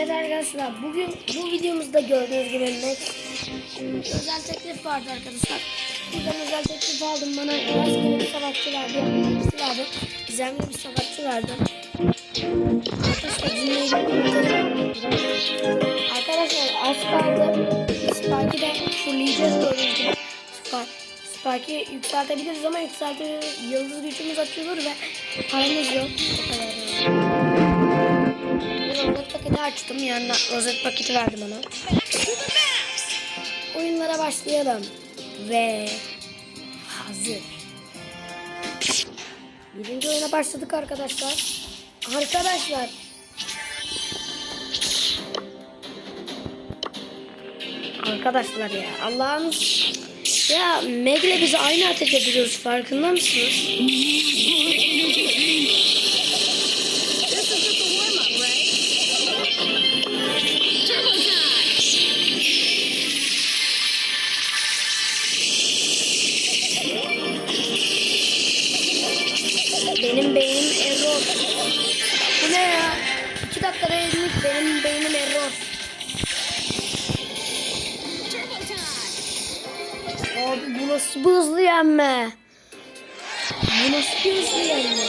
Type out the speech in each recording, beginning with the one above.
Evet arkadaşlar bugün bu videomuzda gördüğünüz gibi Mac ım, özel teklif vardı arkadaşlar. Buradan özel teklif aldım bana rastgele bir savaşçı verdi. Birisi verdi. Bir savaşçı verdi. Arkadaşlar dinleyin. Arkadaşlar az kaldı. Spike'ı da fullleyeceğiz gördüğünüz gibi. Spike. Spike'ı yükseltebiliriz ama yükselti yıldız gücümüz açılır ve paramız yok. O kadar rozet paketi açtım. Yanına rozet paketi verdi bana. Oyunlara başlayalım. Ve hazır. Birinci oyuna başladık arkadaşlar. Arkadaşlar. Arkadaşlar ya Allah'ın ya Meg'le biz aynı ateş ediyoruz farkında mısınız? 2 dakikada elini benim beynim error. Abi bu nasıl bir hızlı yenme? Bu nasıl bir hızlı yenme?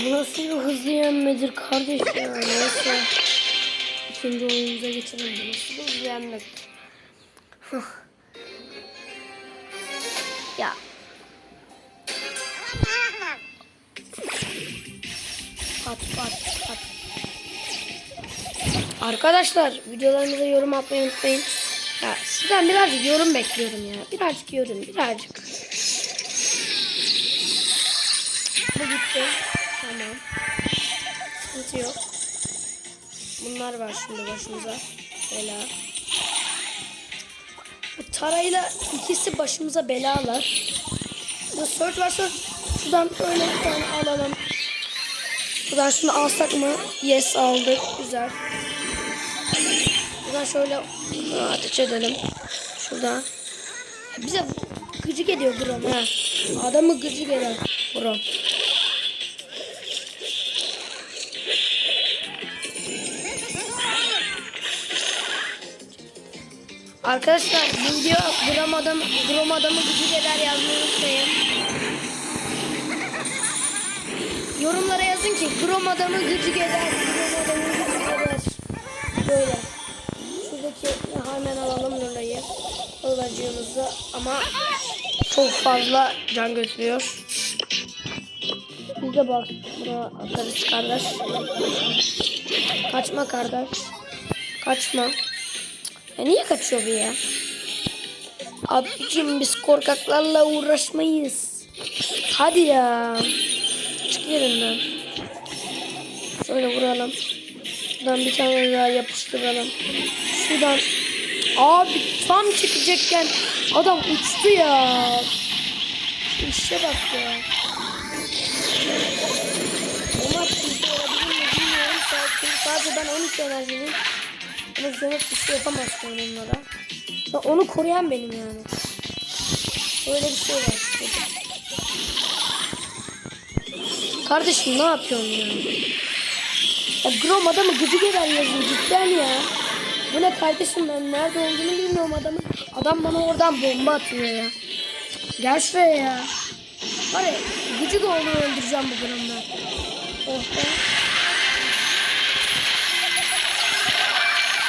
Bu nasıl bir hızlı yenmedir kardeş ya? Neyse. İkinci oyunumuza geçelim. Bu nasıl bir hızlı yenmek? ya Arkadaşlar videolarımıza yorum atmayı unutmayın. Ya sizden birazcık yorum bekliyorum ya. Birazcık yorum birazcık. Bu gitti. Tamam. Sıkıntı yok. Bunlar var şimdi başımıza. Bela. Bu tarayla ikisi başımıza belalar. Burada search var search. Şuradan öyle bir tane alalım. Buradan şunu alsak mı? Yes aldık. Güzel. Buradan şöyle ateş edelim. Şuradan. Bize gıcık ediyor Grom ha. Adamı gıcık eder Grom. Arkadaşlar bu video Grom adam Grom adamı gıcık eder yazmayı unutmayın. Yorumlara yazın ki Grom adamı gıcık eder. Grom adamı gıcık eder. Böyle. Şuradaki hemen alalım Lola'yı. Lolacığımızı ama çok fazla can götürüyor. Biz de bak buna atarız kardeş. Kaçma kardeş. Kaçma. Ya niye kaçıyor bu ya? Abicim biz korkaklarla uğraşmayız. Hadi ya. Çık yerinden. Şöyle vuralım. Şuradan bir tane daha yapıştıralım. Şuradan. Abi tam çıkacakken adam uçtu ya. İşe bak ya. O maç bizde olabilir mi bilmiyorum. Sadece, sadece ben 13 enerjiliyim. Ama Zeynep bir şey yapamaz ki onlara. Ya onu koruyan benim yani. Öyle bir şey var. Kardeşim ne yapıyorsun ya? Ya Grom adamı gıcık eder yazıyor cidden ya. Bu ne kardeşim ben nerede olduğunu bilmiyorum adamın. Adam bana oradan bomba atıyor ya. Gel şuraya ya. Var ya gıcık oğlu öldüreceğim bu Grom'dan. Oh be.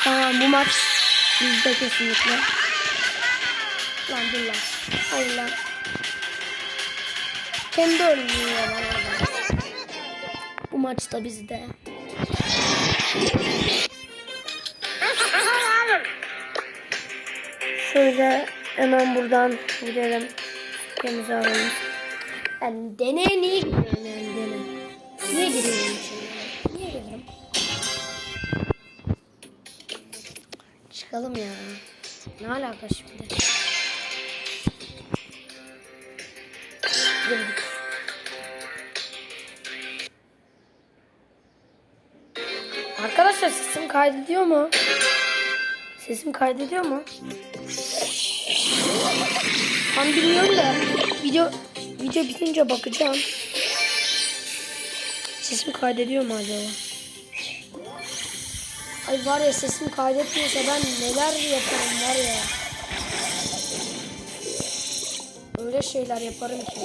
Tamam bu maç bizde kesinlikle. Lan dur lan. Hayır lan. Kendi ölmüyor bana. Bu maçta bizde. Şöyle hemen buradan gidelim. Temizi alalım. Yani deneye niye gidiyorum yani dene? Niye giriyorum şimdi? Niye giriyorum? Çıkalım ya. Ne alaka şimdi? Girdik. Arkadaşlar sesim kaydediyor mu? Sesim kaydediyor mu? Tam bilmiyorum da video video bitince bakacağım. sesim kaydediyor mu acaba? Ay var ya sesim kaydetmiyorsa ben neler yaparım var ya. Öyle şeyler yaparım ki.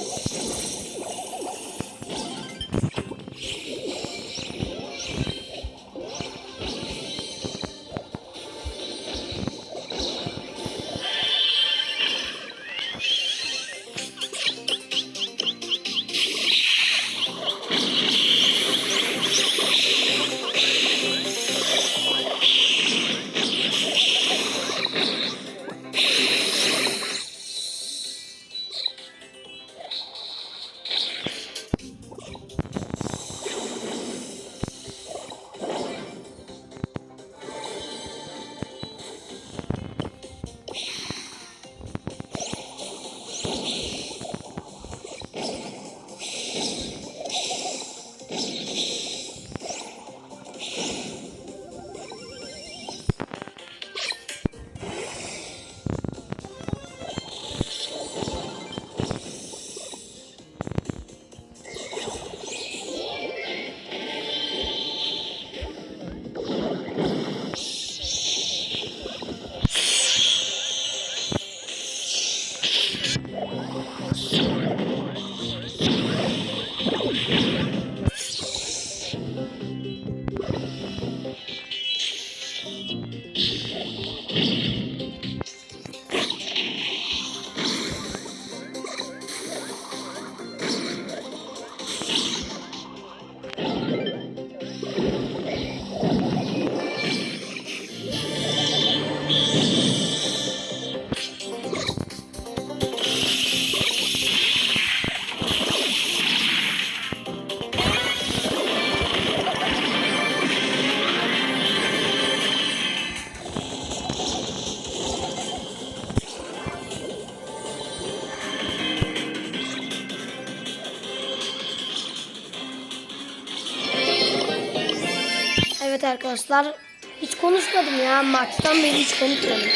Arkadaşlar hiç konuşmadım ya maçtan beri hiç konuşmadım.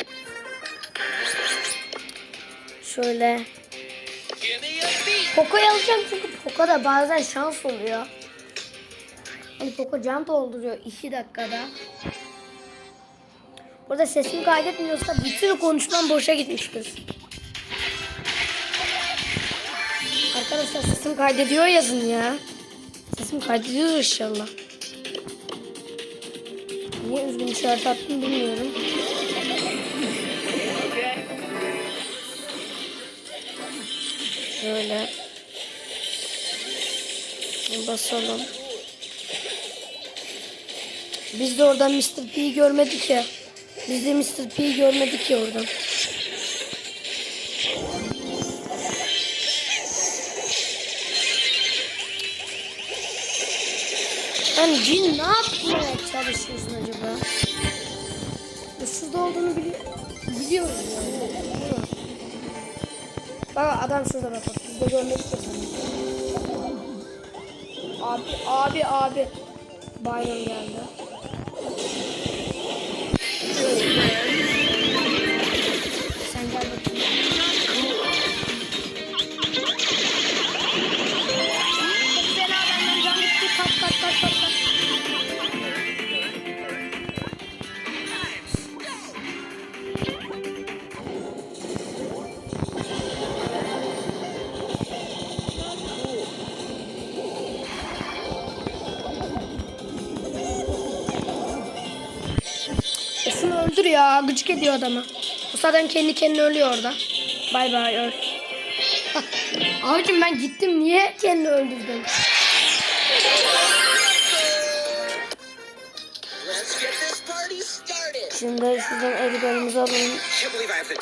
Şöyle Poco'yu alacağım çünkü Poco'da bazen şans oluyor. Hani Poco can dolduruyor 2 dakikada. Burada sesimi kaydetmiyorsa bütün konuşmam boşa gitmiştir. Arkadaşlar sesim kaydediyor yazın ya. Sesim kaydediyor inşallah. Niye üzgün işaret attım bilmiyorum. Şöyle. Basalım. Biz de oradan Mr. P'yi görmedik ya. Biz de Mr. P'yi görmedik ya oradan. Sen cin ne çalışıyorsun acaba? Şurada olduğunu bili biliyoruz yani. Bak adam şurada bak. Biz de ya sanırım. Abi abi abi. Byron geldi. Gıcık ediyor adamı. O zaten kendi kendine ölüyor orada. Bay bay öl. Abicim ben gittim. Niye kendini öldürdün? Şimdi şuradan Edgar'ımızı alalım.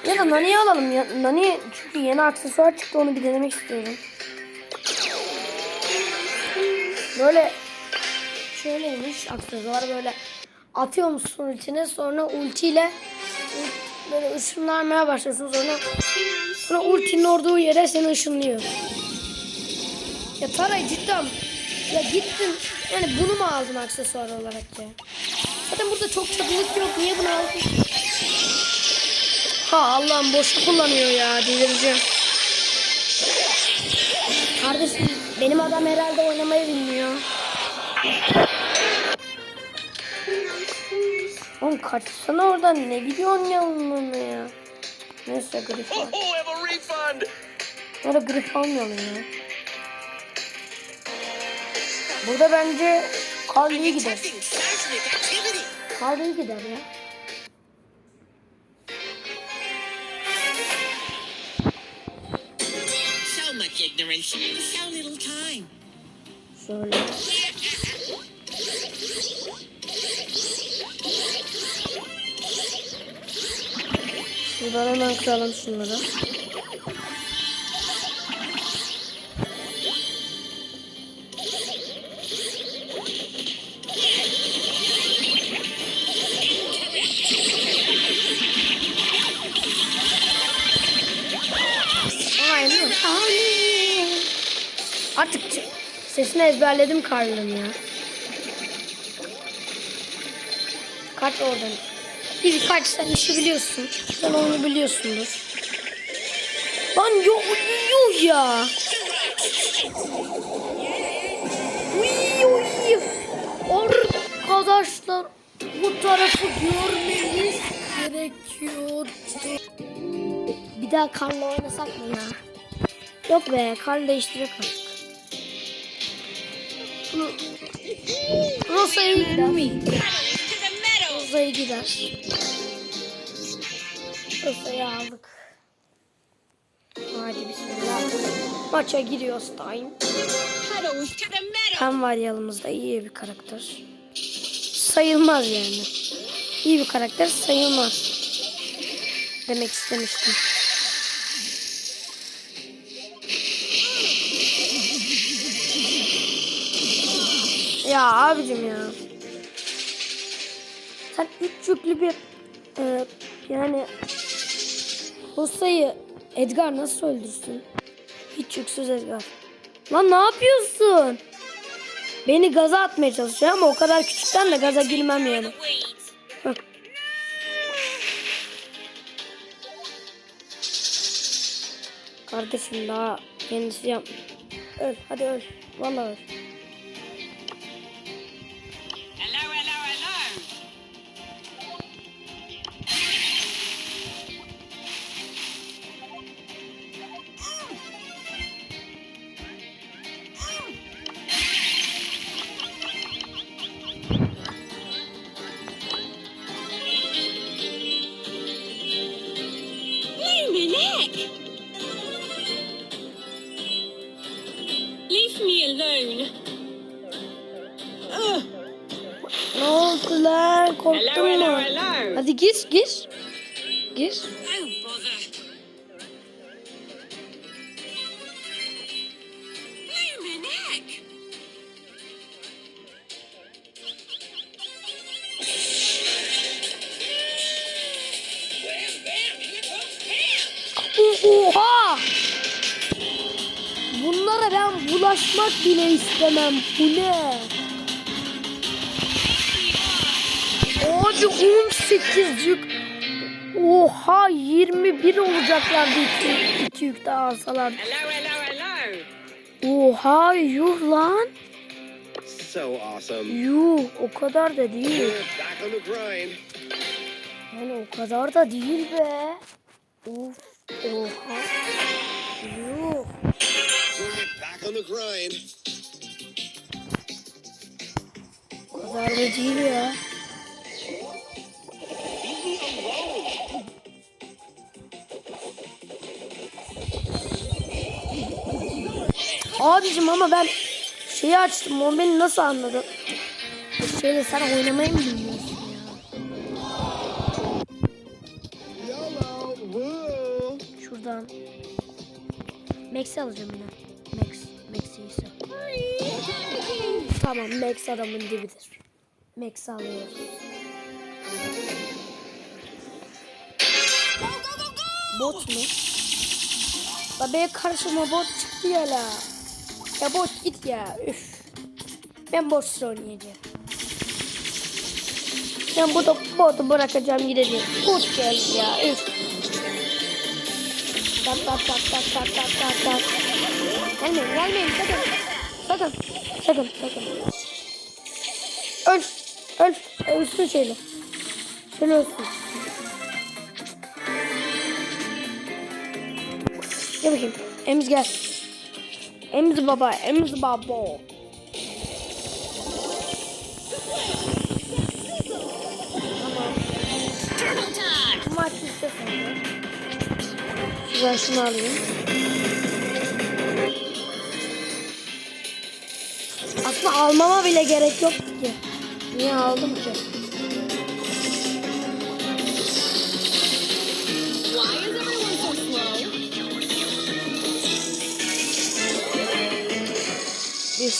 Ya da Nani'yi alalım. Ya, Nani çünkü yeni aksesuar çıktı onu bir denemek istiyorum. Böyle şöyleymiş aksesuar böyle atıyor musun ultine sonra ultiyle ult- böyle ışınlanmaya başlıyorsun sonra sonra ultinin olduğu yere seni ışınlıyor. Ya Taray cidden ya gittin yani bunu mu aldın aksesuar olarak ya? Zaten burada çok çabuk yok niye bunu aldın? Ha Allah'ım boş kullanıyor ya delireceğim. Kardeşim benim adam herhalde oynamayı bilmiyor. Oğlum kaçsana oradan ne gidiyorsun yanına ya? Neyse grif var. Böyle grif almayalım ya. Burada bence Carl iyi gider. Carl iyi gider ya. İgnorance, so little time. Şöyle. Şuradan hemen kıralım şunları. Artık sesini ezberledim Karl'ın ya. Kaç oradan. Bir kaç sen işi biliyorsun. Sen onu biliyorsundur. Lan yok yuh ya. Arkadaşlar bu tarafı görmeniz gerekiyordu. Bir daha Karl'la oynasak mı ya? Yok be Karl değiştirecek artık. Ru- Rosa'ya Rosa'ya gider. Rosa'yı aldık. Hadi bismillah. Maça giriyoruz time. Hem var yanımızda iyi bir karakter. Sayılmaz yani. İyi bir karakter sayılmaz. Demek istemiştim. Ya abicim ya. Sen üç yüklü bir e, yani Hosa'yı Edgar nasıl öldürsün? Hiç yüksüz Edgar. Lan ne yapıyorsun? Beni gaza atmaya çalışıyor ama o kadar küçükten de gaza girmem yani. Kardeşim daha kendisi yap. Öl hadi öl. Vallahi öl. Korktun hello, mu? hello. Hadi gir gir. Gir. Oh! Oha! Bunlara ben bulaşmak bile istemem. Bu ne? Abi 18 yük. Oha 21 olacaklardı iki, iki yük daha alsalar. Oha yuh lan. So awesome. Yuh o kadar da değil. Yani o kadar da değil be. Of oha. Yuh. Back on the grind. O kadar da değil ya. Abicim ama ben şeyi açtım. O beni nasıl anladı? Şeyle sen oynamayı mı bilmiyorsun. Şuradan. Max'i alacağım yine. Max. Max'i ise. Tamam Max adamın dibidir. Max alıyoruz. Bot mu? La be karşıma bot çıktı ya la. Ya bot git ya. Üf. Ben bot oynayacağım. Ben bu da botu bırakacağım gideceğim. Bot geldi ya. Üf. Tak tak tak tak tak tak tak tak. Gelmeyin gelmeyin sakın. Sakın. Sakın sakın. Öl. Öl. Ölsün şeyle. Şöyle ölsün. Gel bakayım. Emiz gel. Emiz baba. Emiz baba. Maç istesen de. Şuradan şunu alayım. Aslında almama bile gerek yok ki. Niye aldım ki?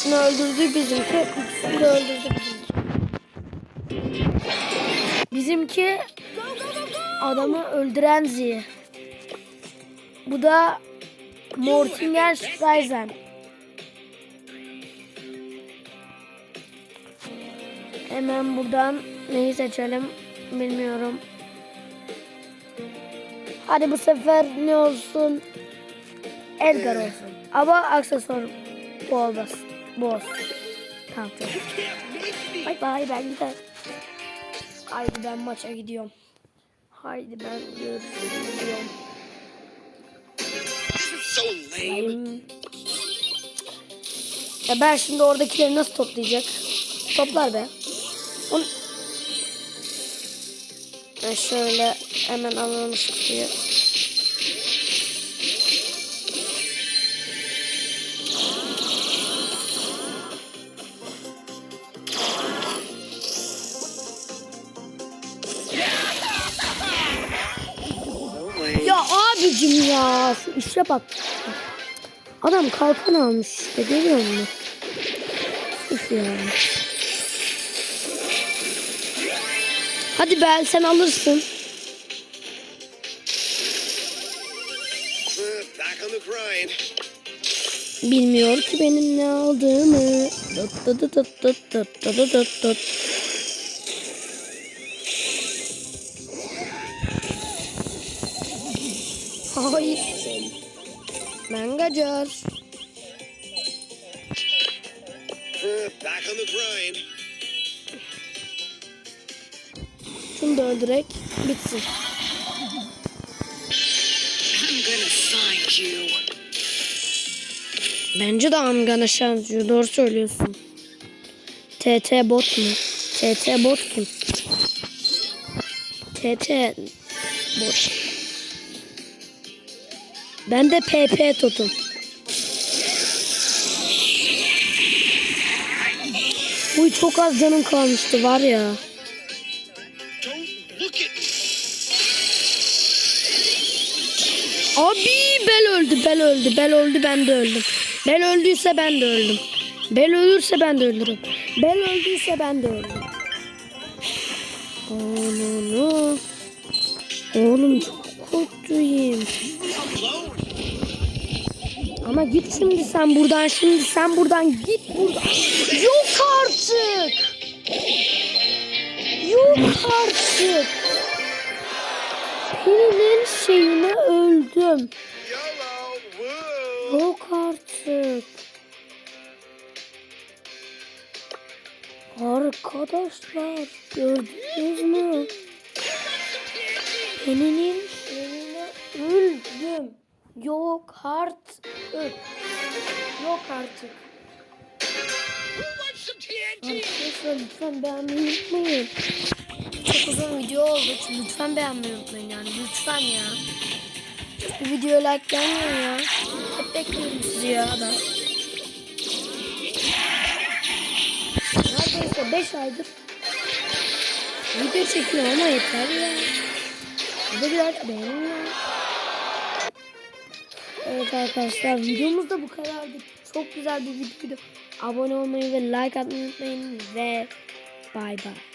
Birisini öldürdü bizimki. İkisini öldürdü bizimki. Bizimki adamı öldüren Zi. Bu da Mortingen Streisand. Hemen buradan neyi seçelim bilmiyorum. Hadi bu sefer ne olsun? Edgar olsun. Ama aksesuar bu olmaz. Olsun. Tamam tamam. Bay bay ben giderim. Haydi ben maça gidiyorum. Haydi ben görüşürüz. So lame. Ya ben şimdi oradakileri nasıl toplayacak? Toplar be. On... Ya şöyle hemen alalım şurayı. Ya şu işe bak. Adam kalkan almış işte görüyor musun? Üf ya. Hadi Bel sen alırsın. Bilmiyor ki benim ne aldığımı. Hayır. Ben kaçar. Back on the grind. Şunu da öldürek bitsin. I'm gonna find you. Bence de I'm gonna chance you. Doğru söylüyorsun. TT bot mu? TT bot kim? TT boş. Ben de PP totum. Uy çok az canım kalmıştı var ya. Abi Bel öldü, Bel öldü, Bel öldü, ben de öldüm. Bel öldüyse ben de öldüm. Bel ölürse ben de öldürürüm. Bel öldüyse ben de öldüm. Oğlum çok korktum. Ama git şimdi sen buradan, şimdi sen buradan git buradan. Yok artık. Yok artık. Birinin şeyine öldüm. Yok artık. Arkadaşlar gördünüz mü? Şeyine öldüm. Yok artık. Yok artık. Arkadaşlar lütfen beğenmeyi unutmayın. Çok uzun video oldu. Lütfen beğenmeyi unutmayın yani. Lütfen ya. Bu videoya like gelmiyor ya. Hep bekliyorum sizi ya da. Neredeyse 5 aydır video çekiyor ama yeter ya. Bir de biraz beğenin ya. Evet arkadaşlar videomuz da bu kadardı. Çok güzel bir videoydu. Abone olmayı ve like atmayı unutmayın ve bay bay.